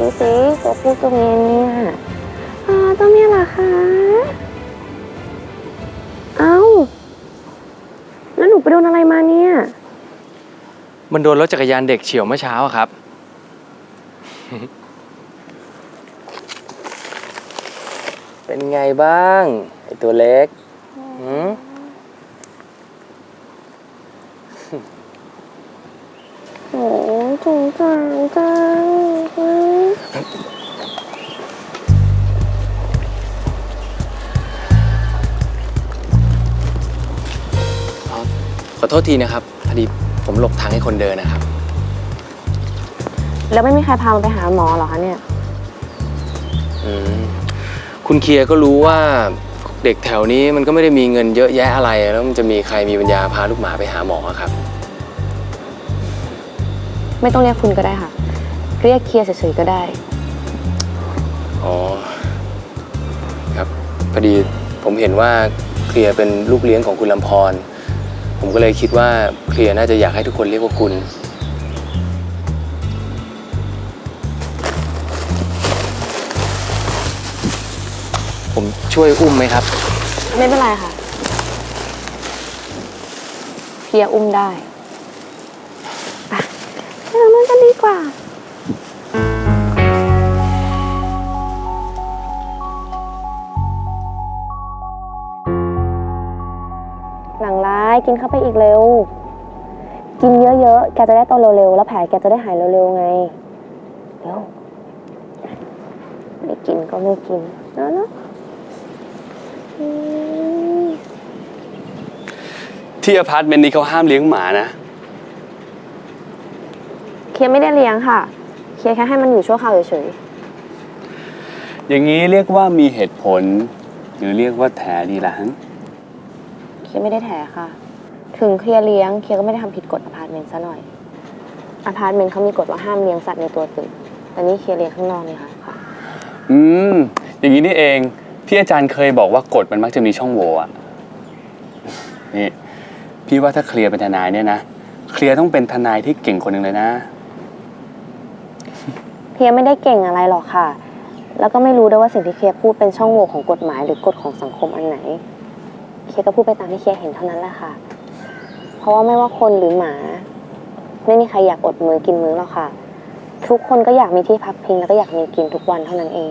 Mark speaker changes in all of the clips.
Speaker 1: ดูสิตัวผู้ตัวเมียเนี่ยอ๋อตัวเมียเหรอคะ เอ้า แล้วหนูไปโดนอะไรมาเนี่ย
Speaker 2: มันโดนรถจักรยานเด็กเฉียวเมื่อเช้าอะครับ เป็นไงบ้าง ไอตัวเล็กหืม
Speaker 1: โอ้สงสารจัง
Speaker 2: ขอโทษทีนะครับ พอดีผมหลบทางให้คนเดินนะครับ
Speaker 1: แล้วไม่มีใครพามันไปหาหมอเหรอคะเนี่ย
Speaker 2: อืมคุณเคลียร์ก็รู้ว่าเด็กแถวนี้มันก็ไม่ได้มีเงินเยอะแยะอะไร แล้วมันจะมีใครมีปัญญาพาลูกหมาไปหาหมอครับ
Speaker 1: ไม่ต้องเรียกคุณก็ได้ค่ะ เรียกเคลียร์เฉยๆก็ได้
Speaker 2: อ๋อ ครับ พอดีผมเห็นว่าเคลียร์เป็นลูกเลี้ยงของคุณลำพร ผมก็เลยคิดว่าเคลียร์น่าจะอยากให้ทุกคนเรียกว่าคุณ ผมช่วยอุ้มไหมครับ
Speaker 1: ไม่เป็นไรค่ะเคลียร์อุ้มได้ไปไปทางนู้นกันดีกว่า หลังร้ายกินเข้าไปอีกเร็ว กินเยอะๆ แกจะได้โตเร็วๆ แล้วแผลแกจะได้หายเร็วๆไงเร็วไม่กินก็ไม่กินเนอะเนอะอืม
Speaker 3: ที่อพาร์ตเมนต์นี้เขาห้ามเลี้ยงหมานะ
Speaker 1: เคลียร์ไม่ได้เลี้ยงค่ะ เคลียร์แค่ให้มันอยู่ชั่วคราวเฉย
Speaker 3: อย่างนี้เรียกว่ามีเหตุผล หรือเรียกว่าแถดีละฮะ
Speaker 1: ๆ เคลียร์ไม่ได้แถค่ะ ถึงเคลียร์เลี้ยงเคลียร์ก็ไม่ได้ทำผิดกฎอพาร์ตเมนต์ซะหน่อยอพาร์ตเมนต์เขามีกฎว่าห้ามเลี้ยงสัตว์ในตัวตึกแต่นี่เคลียร์เลี้ยงข้างนอกนี่ค่ะค่ะ
Speaker 3: อืม อย่างนี้นี่เอง ที่อาจารย์เคยบอกว่ากฎมันมักจะมีช่องโหว่อะนี่พี่ว่าถ้าเคลียร์เป็นทนายเนี่ยนะ เคลียร์ต้องเป็นทนายที่เก่งคนหนึ่งเลยนะ
Speaker 1: เคลียร์ไม่ได้เก่งอะไรหรอกค่ะ แล้วก็ไม่รู้ด้วยว่าสิ่งที่เคลียร์พูดเป็นช่องโหว่ของกฎหมายหรือกฎของสังคมอันไหน เคียก็พูดไปตามที่เคียเห็นเท่านั้นแหละค่ะ เพราะว่าไม่ว่าคนหรือหมา ไม่มีใครอยากอดมือกินมื้อหรอกค่ะ ทุกคนก็อยากมีที่พักพิงแล้วก็อยากมีกินทุกวันเท่านั้นเอง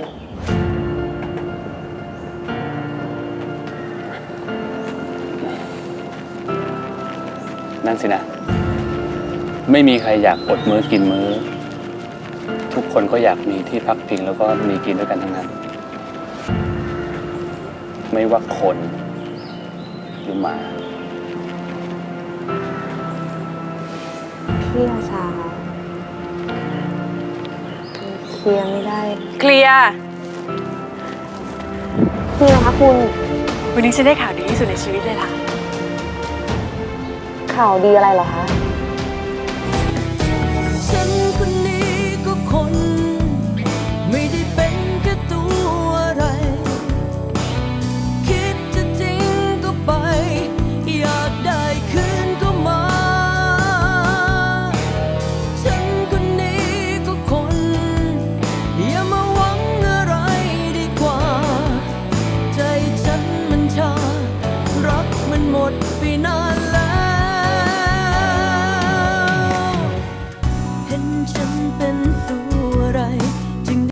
Speaker 3: นั่นสินะ ไม่มีใครอยากอดมื้อกินมื้อ ทุกคนก็อยากมีที่พักพิงแล้วก็มีกินด้วยกันทั้งนั้น ไม่ว่าคน หรือหมา
Speaker 1: พี่อาชาคะเคลียร์ไม่ได้
Speaker 4: เคลียร์
Speaker 1: พี่นะคะคุณ
Speaker 4: วันนี้ฉันได้ข่าวดีที่สุดในชีวิตเลยล่ะ
Speaker 1: ข่าวดีอะไรเหรอคะ